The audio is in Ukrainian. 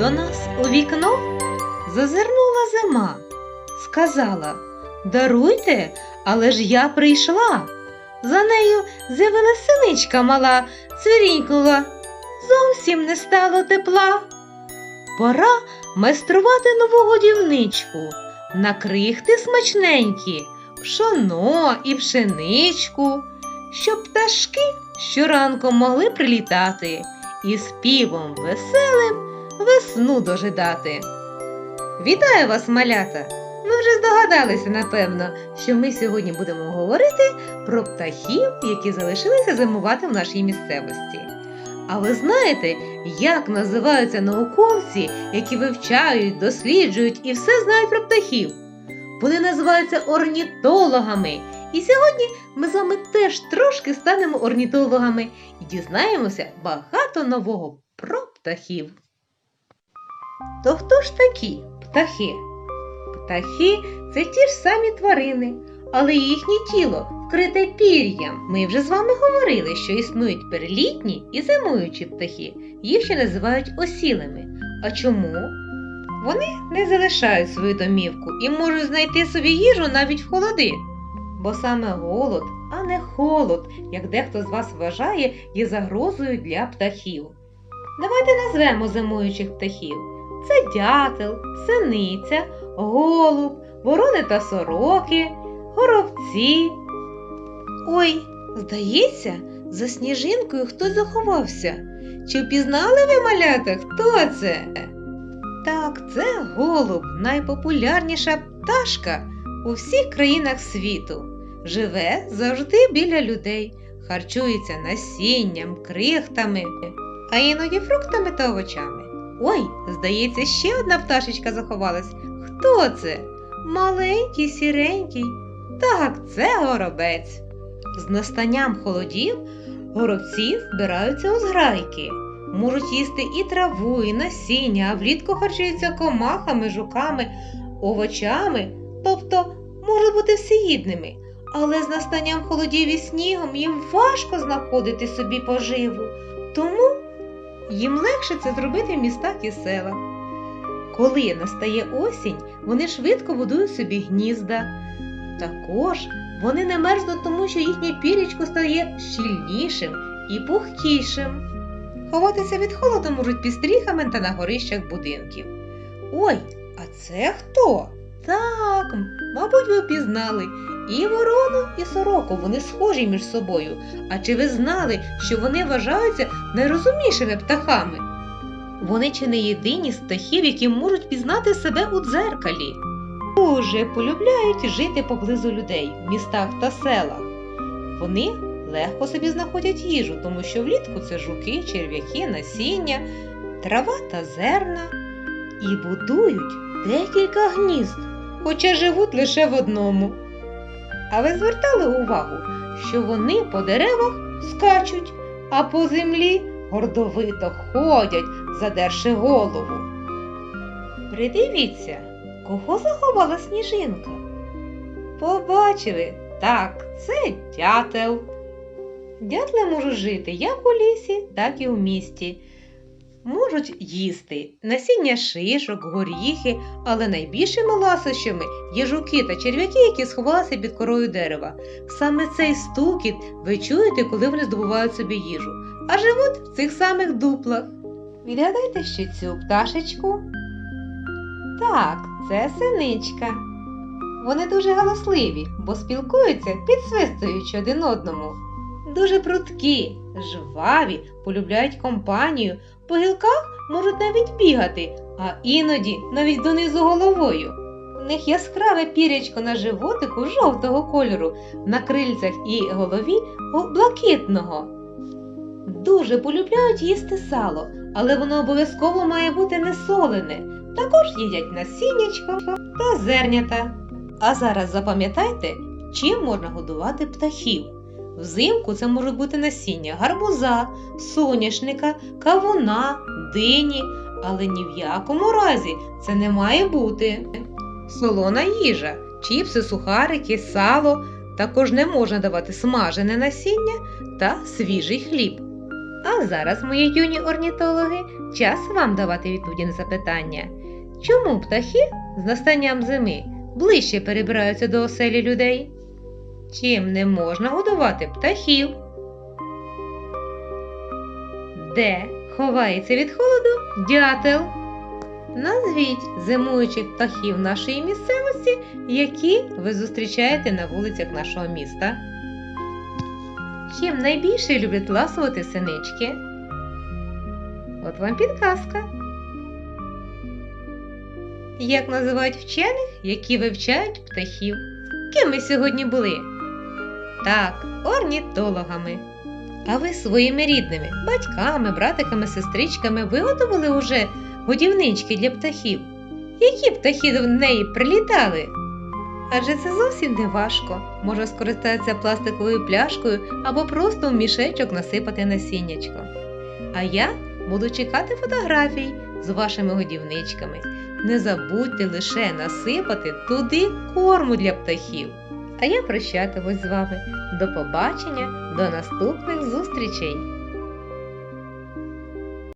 До нас у вікно зазирнула зима, сказала Даруйте, але ж я прийшла. За нею з'явилась синичка мала, цвірінькнула, зовсім не стало тепла. Пора майструвати нову годівничку, на крихти смачненькі, пшоно і пшеничку, щоб пташки щоранку могли прилітати і співом веселим весну дожидати. Вітаю вас, малята! Ви вже здогадалися, напевно, що ми сьогодні будемо говорити про птахів, які залишилися зимувати в нашій місцевості. А ви знаєте, як називаються науковці, які вивчають, досліджують і все знають про птахів? Вони називаються орнітологами. І сьогодні ми з вами теж трошки станемо орнітологами і дізнаємося багато нового про птахів. То хто ж такі птахи? Птахи це ті ж самі тварини, але їхнє тіло вкрите пір'ям. Ми вже з вами говорили, що існують перелітні і зимуючі птахи. Їх ще називають осілими. А чому? Вони не залишають свою домівку і можуть знайти собі їжу навіть в холоди. Бо саме голод, а не холод, як дехто з вас вважає, є загрозою для птахів. Давайте назвемо зимуючих птахів. Це дятел, синиця, голуб, ворони та сороки, горобці. Ой, здається, за сніжинкою хтось заховався. Чи впізнали ви малята, хто це? Так, це голуб, найпопулярніша пташка у всіх країнах світу. Живе завжди біля людей, харчується насінням, крихтами, а іноді фруктами та овочами. Ой, здається, ще одна пташечка заховалась. Хто це? Маленький, сіренький. Так, це горобець. З настанням холодів горобці збираються у зграйки. Можуть їсти і траву, і насіння, а влітку харчуються комахами, жуками, овочами, тобто можуть бути всеїдними. Але з настанням холодів і снігом їм важко знаходити собі поживу. Тому їм легше це зробити в містах і селах. Коли настає осінь, вони швидко будують собі гнізда. Також вони не мерзнуть, тому що їхнє пірічко стає щільнішим і пухкішим. Ховатися від холоду можуть під стріхами та на горищах будинків. Ой, а це хто? Так, мабуть, ви впізнали і ворону, і сороку. Вони схожі між собою. А чи ви знали, що вони вважаються найрозумнішими птахами? Вони чи не єдині з птахів, які можуть пізнати себе у дзеркалі. Дуже полюбляють жити поблизу людей в містах та селах. Вони легко собі знаходять їжу, тому що влітку це жуки, черв'яки, насіння, трава та зерна і будують декілька гнізд, хоча живуть лише в одному. А ви звертали увагу, що вони по деревах скачуть, а по землі гордовито ходять, задерши голову. Придивіться, кого заховала сніжинка? Побачили, так, це дятел. Дятли можуть жити як у лісі, так і у місті. Можуть їсти насіння шишок, горіхи, але найбільшими ласощами є жуки та черв'яки, які сховалися під корою дерева. Саме цей стукіт ви чуєте, коли вони здобувають собі їжу, а живуть в цих самих дуплах. Відгадайте ще цю пташечку. Так, це синичка. Вони дуже галасливі, бо спілкуються, підсвистуючи один одному. Дуже прудкі, жваві, полюбляють компанію, по гілках можуть навіть бігати, а іноді навіть донизу головою. У них яскраве пірячко на животику жовтого кольору, на крильцях і голові блакитного. Дуже полюбляють їсти сало, але воно обов'язково має бути не солене. Також їдять насіннячко та зернята. А зараз запам'ятайте, чим можна годувати птахів. Взимку це можуть бути насіння гарбуза, соняшника, кавуна, дині, але ні в якому разі це не має бути. Солона їжа, чіпси, сухарики, сало. Також не можна давати смажене насіння та свіжий хліб. А зараз, мої юні орнітологи, час вам давати відповіді на запитання. Чому птахи з настанням зими ближче перебираються до оселі людей? Чим не можна годувати птахів? Де ховається від холоду дятел? Назвіть зимуючих птахів нашої місцевості, які ви зустрічаєте на вулицях нашого міста. Чим найбільше люблять ласувати синички? От вам підказка. Як називають вчених, які вивчають птахів? Ким ми сьогодні були? Так, орнітологами. А ви своїми рідними, батьками, братиками, сестричками виготовили уже годівнички для птахів? Які птахи до неї прилітали? Адже це зовсім не важко. Можна скористатися пластиковою пляшкою або просто в мішечок насипати насіннячко. А я буду чекати фотографій з вашими годівничками. Не забудьте лише насипати туди корму для птахів. А я прощатимусь з вами. До побачення, до наступних зустрічей!